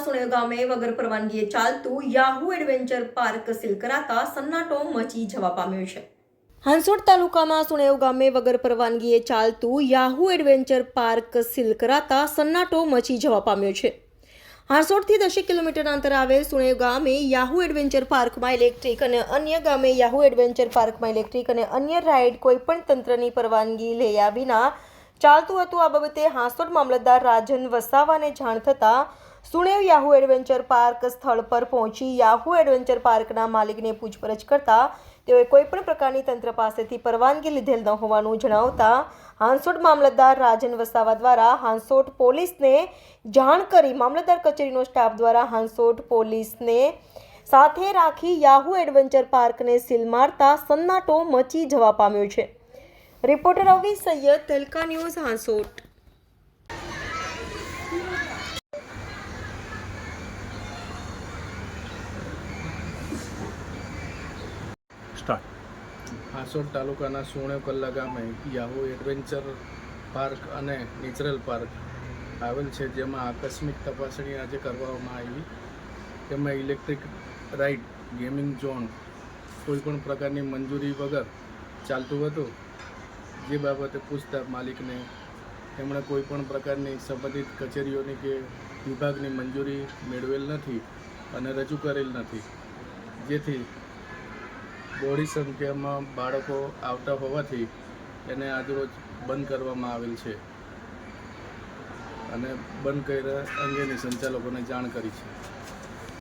સુણેવ ગામે વગર પરવાનગીએ ચાલતું યાહુ એડવેન્ચર પાર્ક સીલ કરાતા સન્નાટો મચી જવા પામ્યો છે હાંસોડ તાલુકામાં સુણેવ ગામે વગર પરવાનગીએ ચાલતું યાહુ એડવેન્ચર પાર્ક સીલ કરાતા સન્નાટો મચી જવા પામ્યો છે. હાંસોડથી દસેક કિલોમીટર અંતર આવેલ સુણેવ ગામે યાહુ એડવેન્ચર પાર્કમાં ઇલેક્ટ્રિક અને અન્ય ગામે યાહુ એડવેન્ચર પાર્કમાં ઇલેક્ટ્રિક અને અન્ય રાઇડ કોઈપણ તંત્રની પરવાનગી લયા વિના ચાલતું હતું આ બાબતે હાંસોડ મામલતદાર રાજન વસાવાને જાણ થતાં સુણેવ યાહુ એડવેન્ચર પાર્ક સ્થળ પર પહોંચી યાહુ એડવેન્ચર પાર્કના માલિકને પૂછપરછ કરતા તેઓએ કોઈપણ પ્રકારની તંત્ર પાસેથી પરવાનગી લીધેલ ન હોવાનું જણાવતા હાંસોડ મામલતદાર રાજન વસાવા દ્વારા હાંસોડ પોલીસને જાણ કરી મામલતદાર કચેરીનો સ્ટાફ દ્વારા હાંસોડ પોલીસને સાથે રાખી યાહુ એડવેન્ચર પાર્કને સીલ મારતા સન્નાટો મચી જવા પામ્યો છે. Reporter Avi Saiyed Taluka news Hansot. Start. તાલુકાના સુણેકલ્લા ગામે યાહુ એડવેન્ચર પાર્ક અને નેચરલ પાર્ક આવેલ છે જેમાં આકસ્મિક તપાસણી આજે કરવામાં આવી. તેમાં ઇલેક્ટ્રિક રાઇડ ગેમિંગ ઝોન કોઈપણ પ્રકારની મંજૂરી વગર ચાલતું હતું. જે બાબતે પૂછતા માલિકને તેમણે કોઈ પણ પ્રકારની સંબંધિત કચેરીઓની કે વિભાગની મંજૂરી મેળવેલ નથી અને રજૂ કરેલ નથી. જેથી બહોળી સંખ્યામાં બાળકો આવતા હોવાથી એને આજરોજ બંધ કરવામાં આવેલ છે અને બંધ કર્યા અંગેની સંચાલકોને જાણ કરી છે.